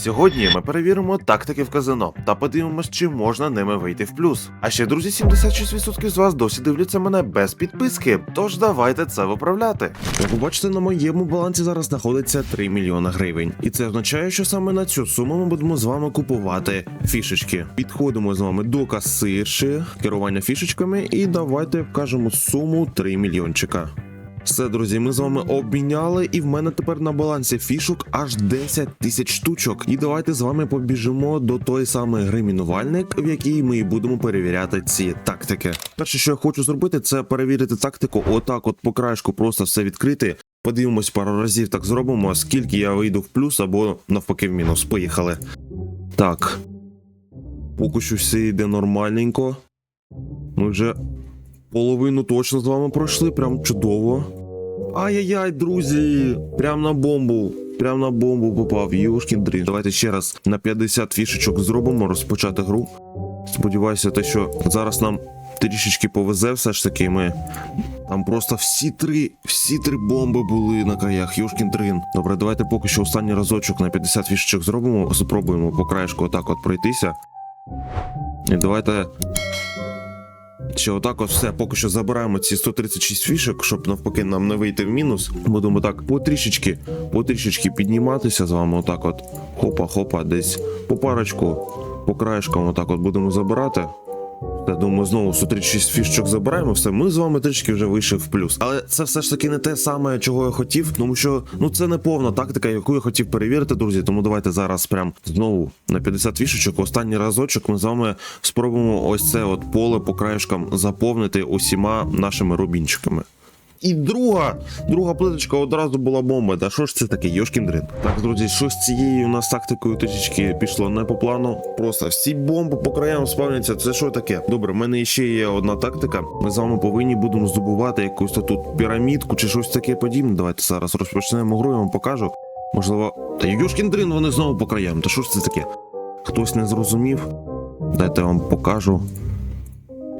Сьогодні ми перевіримо тактики в казино та подивимось, чи можна ними вийти в плюс. А ще, друзі, 76% з вас досі дивляться мене без підписки, тож давайте це виправляти. Як ви бачите, на моєму балансі зараз знаходиться 3 мільйона гривень. І це означає, що саме на цю суму ми будемо з вами купувати фішечки. Підходимо з вами до касирші, керування фішечками, і давайте вкажемо суму 3 мільйончика. Все, друзі, ми з вами обміняли, і в мене тепер на балансі фішок аж 10 тисяч штучок. І давайте з вами побіжимо до той самий гри мінувальник, в якій ми будемо перевіряти ці тактики. Перше, що я хочу зробити, це перевірити тактику. Отак, от по краєшку просто все відкрити. Подивимось пару разів, так зробимо, скільки я вийду в плюс або навпаки в мінус. Поїхали. Так. Поки що все йде нормальненько. Ми вже Половину точно з вами пройшли, прям чудово. Ай-яй-яй, друзі! Прям на бомбу. Прям на бомбу попав. Юшкін дрін. Давайте ще раз на 50 фішечок зробимо, розпочати гру. Сподіваюся, те, що зараз нам трішечки повезе, все ж таки. Ми там просто всі три, всі три бомби були на краях. Юшкін дрин. Добре, давайте поки що останній разочок на 50 фішечок зробимо. Спробуємо по краєшку отак от пройтися. І давайте Ще отак от все, поки що забираємо ці 136 фішок, щоб навпаки нам не вийти в мінус. Будемо так потрішечки, потрішечки підніматися з вами. Отак от. Хопа-хопа, десь по парочку, по краєшкам отак от будемо забирати. Я думаю, знову 136 фішечок забираємо. Все, ми з вами трішки вже вийшли в плюс. Але це все ж таки не те саме, чого я хотів, тому що ну це не повна тактика, яку я хотів перевірити, друзі. Тому давайте зараз прям знову на 50 фішечок. Останній разочок ми з вами спробуємо ось це от поле по краєшкам заповнити усіма нашими рубінчиками. І друга, друга плиточка одразу була бомба. Та що ж це таке, Йошкін дрин? Так, друзі, що з цією у нас тактикою трішечки пішло не по плану. Просто всі бомби по краям спавняться. Це що таке? Добре, в мене ще є одна тактика. Ми з вами повинні будемо здобувати якусь тут пірамідку чи щось таке подібне. Давайте зараз розпочнемо гру, я вам покажу. Можливо, та Йошкін дрин, вони знову по краям. Та що ж це таке? Хтось не зрозумів. Дайте я вам покажу.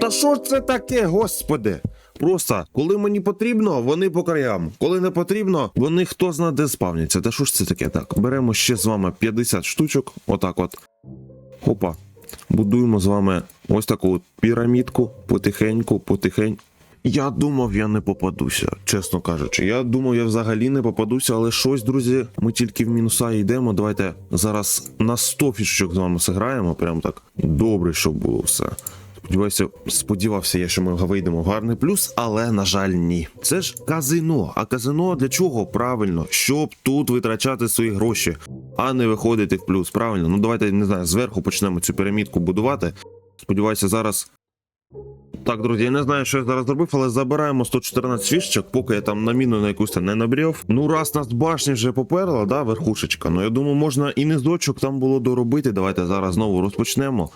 Та що ж це таке, господи? Просто коли мені потрібно, вони по краям. Коли не потрібно, вони хто зна де спавняться. Та що ж це таке? Так, беремо ще з вами 50 штучок. Отак от. Хопа. Будуємо з вами ось таку от пірамідку. Потихеньку, потихеньку. Я думав, я не попадуся, чесно кажучи. Я думав, я взагалі не попадуся, але щось, друзі, ми тільки в мінуса йдемо. Давайте зараз на 100 фішечок з вами зіграємо. Прям так добре, щоб було все. Сподіваюся, сподівався я, що ми вийдемо в гарний плюс, але на жаль, ні. Це ж казино. А казино для чого? Правильно, щоб тут витрачати свої гроші, а не виходити в плюс. Правильно, ну давайте не знаю, зверху почнемо цю пірамідку будувати. Сподіваюся, зараз. Так, друзі, я не знаю, що я зараз зробив, але забираємо 114 фішечок, поки я там на міну на якусь не набрів. Ну, раз нас башня вже поперла, да, верхушечка. Ну я думаю, можна і низочок там було доробити. Давайте зараз знову розпочнемо.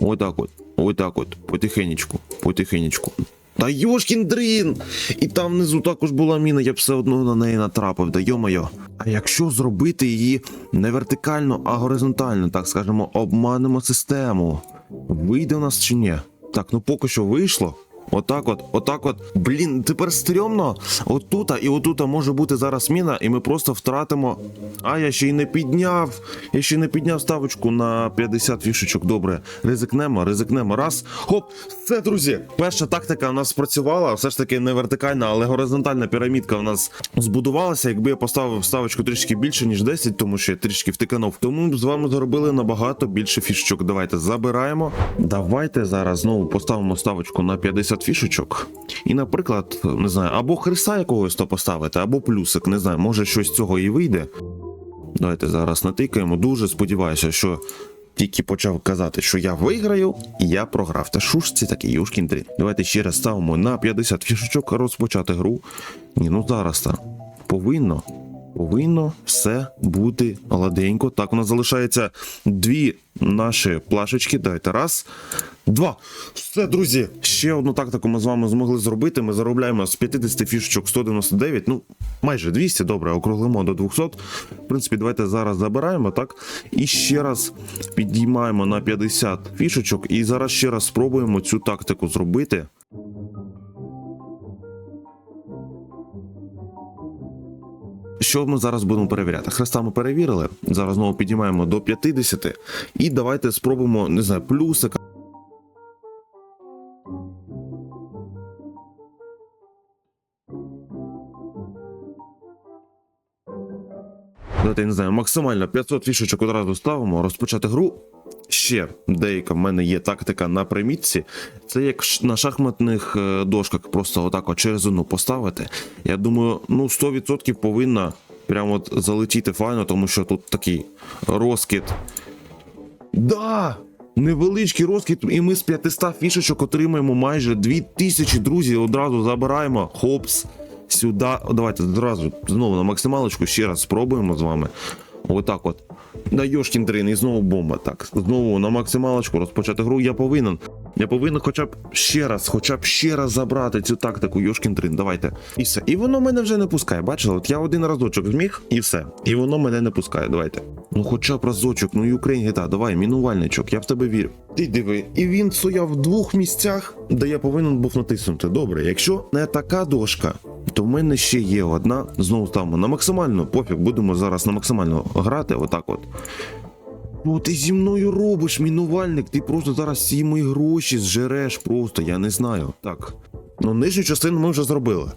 Ось так от, ось так от, потихенечку, потихенечку. Та йошкін дрін! І там внизу також була міна, я б все одно на неї натрапив, да йо-моє. А якщо зробити її не вертикально, а горизонтально, так скажемо, обманемо систему. Вийде у нас чи ні? Так, ну поки що вийшло. Отак от, отак от. Блін, тепер стрьомно. Отута і отута може бути зараз міна, і ми просто втратимо. А я ще й не підняв. Я ще й не підняв ставочку на 50 фішечок. Добре. Ризикнемо, ризикнемо. Раз. Хоп, все, друзі. Перша тактика у нас спрацювала. Все ж таки не вертикальна, але горизонтальна пірамідка у нас збудувалася. Якби я поставив ставочку трішки більше, ніж 10, тому що я трішки втиканув. Тому з вами заробили набагато більше фішечок. Давайте забираємо. Давайте зараз знову поставимо ставочку на 50 фішечок. І, наприклад, не знаю, або хреста якогось то поставити, або плюсик, не знаю, може щось з цього і вийде. Давайте зараз натикаємо. Дуже сподіваюся, що тільки почав казати, що я виграю, і я програв. Та що ж це таке, юшкін дрін. Давайте ще раз ставимо на 50 фішечок розпочати гру. Ні, ну зараз та повинно. Повинно все бути гладенько. Так, у нас залишається дві наші плашечки. Дайте раз, два. Все, друзі. Ще одну тактику ми з вами змогли зробити. Ми заробляємо з 50 фішечок 199, ну майже 200, добре, округлимо до 200. В принципі, давайте зараз забираємо, так? І ще раз підіймаємо на 50 фішечок. І зараз ще раз спробуємо цю тактику зробити. Що ми зараз будемо перевіряти? Хреста ми перевірили. Зараз знову піднімаємо до 50. І давайте спробуємо, не знаю, плюсик. Давайте, не знаю, максимально 500 фішечок одразу ставимо, розпочати гру. Ще деяка в мене є тактика на примітці. Це як на шахматних е, дошках, просто отак от через одну поставити. Я думаю, ну 100% повинна прямо от залетіти файно, тому що тут такий розкид. Да! Невеличкий розкид, і ми з 500 фішечок отримаємо майже 2000 друзів. Одразу забираємо. Хопс. Сюди. Давайте одразу знову на максималочку ще раз спробуємо з вами. Отак от. Да йошкін дрин, і знову бомба. Так, знову на максималочку розпочати гру. Я повинен. Я повинен хоча б ще раз, хоча б ще раз забрати цю тактику Йошкін дрин. Давайте. І все. І воно мене вже не пускає. Бачили? От я один разочок зміг, і все. І воно мене не пускає. Давайте. Ну хоча б разочок, ну і Україн гіта, давай, мінувальничок, я в тебе вірю. Ти диви, і він стояв в двох місцях, де я повинен був натиснути. Добре, якщо не така дошка, то в мене ще є одна. Знову ставимо на максимальну, пофіг, будемо зараз на максимально грати, отак от. Що ти зі мною робиш, мінувальник? Ти просто зараз всі мої гроші зжереш просто, я не знаю. Так. Ну, нижню частину ми вже зробили.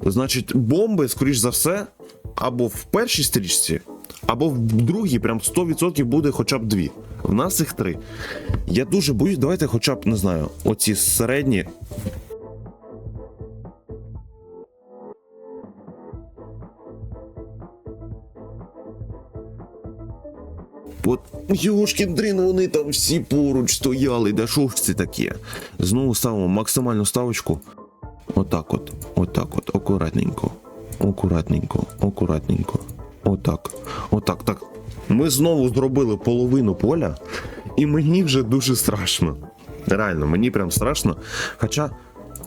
Значить, бомби, скоріш за все, або в першій стрічці, або в другій, прям 100% буде хоча б дві. В нас їх три. Я дуже боюсь, давайте хоча б, не знаю, оці середні. От Йошкін дрін, вони там всі поруч стояли. Да що ж це таке? Знову ставимо максимальну ставочку. Отак от, отак от, акуратненько, акуратненько, акуратненько. Отак, отак, так. Ми знову зробили половину поля, і мені вже дуже страшно. Реально, мені прям страшно. Хоча,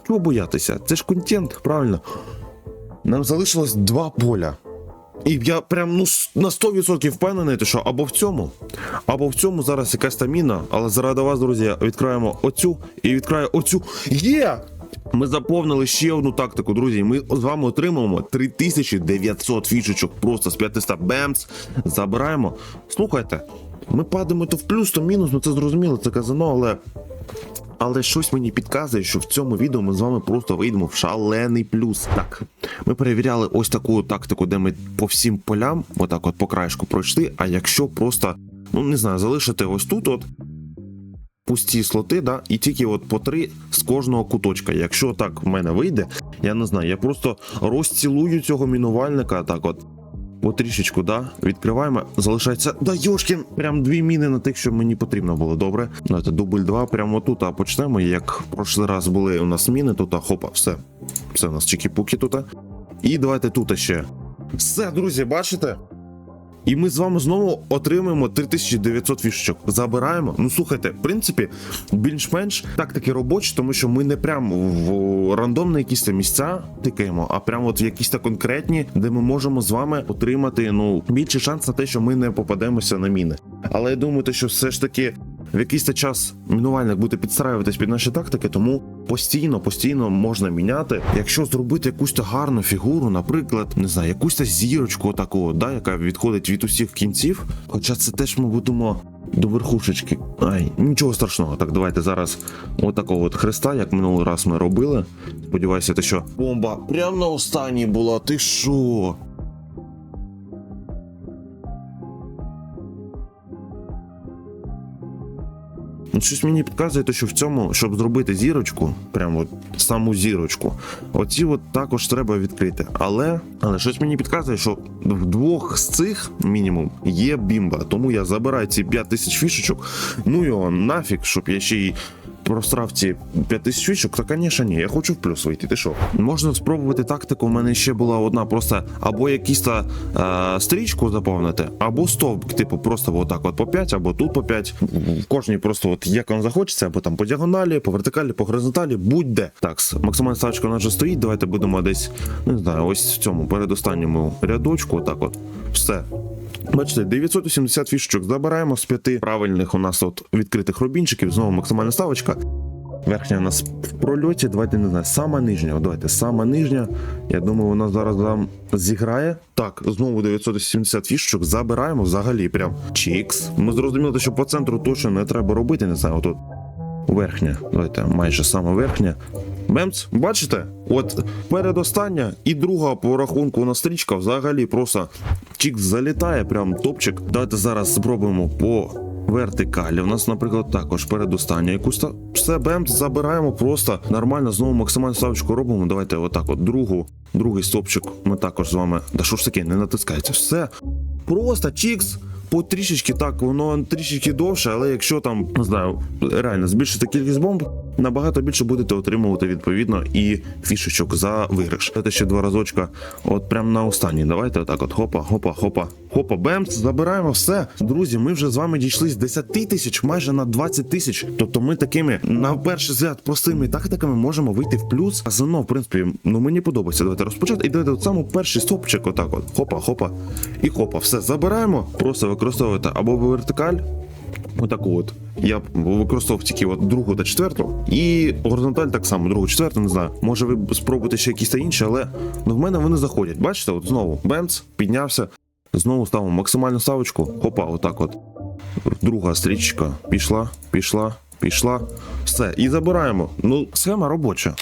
чого боятися? Це ж контент, правильно. Нам залишилось два поля. І я прям ну на 100% впевнений, що або в цьому, або в цьому зараз якась там міна, але заради вас, друзі, відкриємо оцю і відкриваю оцю. Є! Ми заповнили ще одну тактику, друзі. Ми з вами отримаємо 3900 фішечок просто з 500 бемс. Забираємо. Слухайте, ми падаємо то в плюс, то в мінус, ну це зрозуміло, це казано, але але щось мені підказує, що в цьому відео ми з вами просто вийдемо в шалений плюс. Так, ми перевіряли ось таку тактику, де ми по всім полям, отак от по краєшку пройшли. А якщо просто, ну не знаю, залишити ось тут от. Пусті слоти, да, і тільки от по три з кожного куточка. Якщо так в мене вийде, я не знаю, я просто розцілую цього мінувальника, так от потрішечку, да, відкриваємо, залишається. Да йошкін! Прям дві міни на тих, що мені потрібно було. Добре. Давайте дубль два, прямо тут, а почнемо. Як в прошлий раз були у нас міни, тут, а хопа, все. Все, у нас чекі-пуки тут. І давайте тут ще. Все, друзі, бачите? І ми з вами знову отримуємо 3900 фішечок. Забираємо. Ну слухайте, в принципі, більш-менш тактики робочі, тому що ми не прямо в рандомні якісь місця тикаємо, а прямо от якісь та конкретні, де ми можемо з вами отримати ну більший шанс на те, що ми не попадемося на міни. Але я думаю, те, що все ж таки. В якийсь та час мінувальник буде підстраюватись під наші тактики, тому постійно, постійно можна міняти. Якщо зробити якусь гарну фігуру, наприклад, не знаю, якусь зірочку таку, да, яка відходить від усіх кінців. Хоча це теж ми будемо до верхушечки. Ай, нічого страшного. Так, давайте зараз отакого от хреста, як минулий раз ми робили. Сподіваюся, те, що бомба прямо на останній була. Ти що? От Щось мені підказує, що в цьому, щоб зробити зірочку, прямо от саму зірочку, оці от також треба відкрити. Але, але щось мені підказує, що в двох з цих мінімум є бімба. Тому я забираю ці 5 тисяч фішечок. Ну його нафіг, щоб я ще й просрав ці 5 тисяч фішок, то, звісно, ні, я хочу в плюс вийти. Ти що? Можна спробувати тактику. У мене ще була одна просто або якісь та е, стрічку заповнити, або стовп, типу, просто отак от по 5, або тут по 5. В кожній просто от як вам захочеться, або там по діагоналі, по вертикалі, по горизонталі, будь-де. Так, максимальна ставочка нас вже стоїть. Давайте будемо десь, не знаю, ось в цьому передостанньому рядочку. Отак от. Все. Бачите, 980 фішечок забираємо з п'яти правильних у нас от відкритих рубінчиків. Знову максимальна ставочка. Верхня у нас в прольоті, давайте не знаю, сама нижня. Давайте, сама нижня. Я думаю, вона зараз нам зіграє. Так, знову 970 фішечок. Забираємо взагалі прям чікс. Ми зрозуміли, що по центру точно не треба робити, не знаю, отут. Верхня, давайте, майже саме верхня. Бемц, бачите? От передостання і друга по рахунку у нас стрічка взагалі просто чікс залітає, прям топчик. Давайте зараз спробуємо по вертикалі. У нас, наприклад, також передостання якусь та все бемц забираємо просто нормально. Знову максимальну ставочку робимо. Давайте отак, от другу, другий стопчик. Ми також з вами. Да що ж таке, не натискається. Все просто чікс. По трішечки так, воно трішечки довше, але якщо там не знаю, реально збільшити кількість бомб, набагато більше будете отримувати відповідно і фішечок за виграш. Давайте ще два разочка, от прям на останній. Давайте отак, от хопа, хопа, хопа, хопа, бемц, забираємо все. Друзі, ми вже з вами дійшли з 10 тисяч майже на 20 тисяч. Тобто ми такими на перший взгляд простими тактиками можемо вийти в плюс. А зано, в принципі, ну мені подобається. Давайте розпочати. І давайте от саме перший стопчик, отак, от хопа, хопа і хопа. Все забираємо. Просто використовуєте або вертикаль. Отаку от. Я використовував тільки от другу та четверту. І горизонталь так само, другу, четверту, не знаю. Може ви спробуєте ще якісь та інші, але ну, в мене вони заходять. Бачите, от знову бемц, піднявся. Знову ставимо максимальну ставочку. Хопа, отак от. Друга стрічка пішла, пішла, пішла. Все, і забираємо. Ну, схема робоча.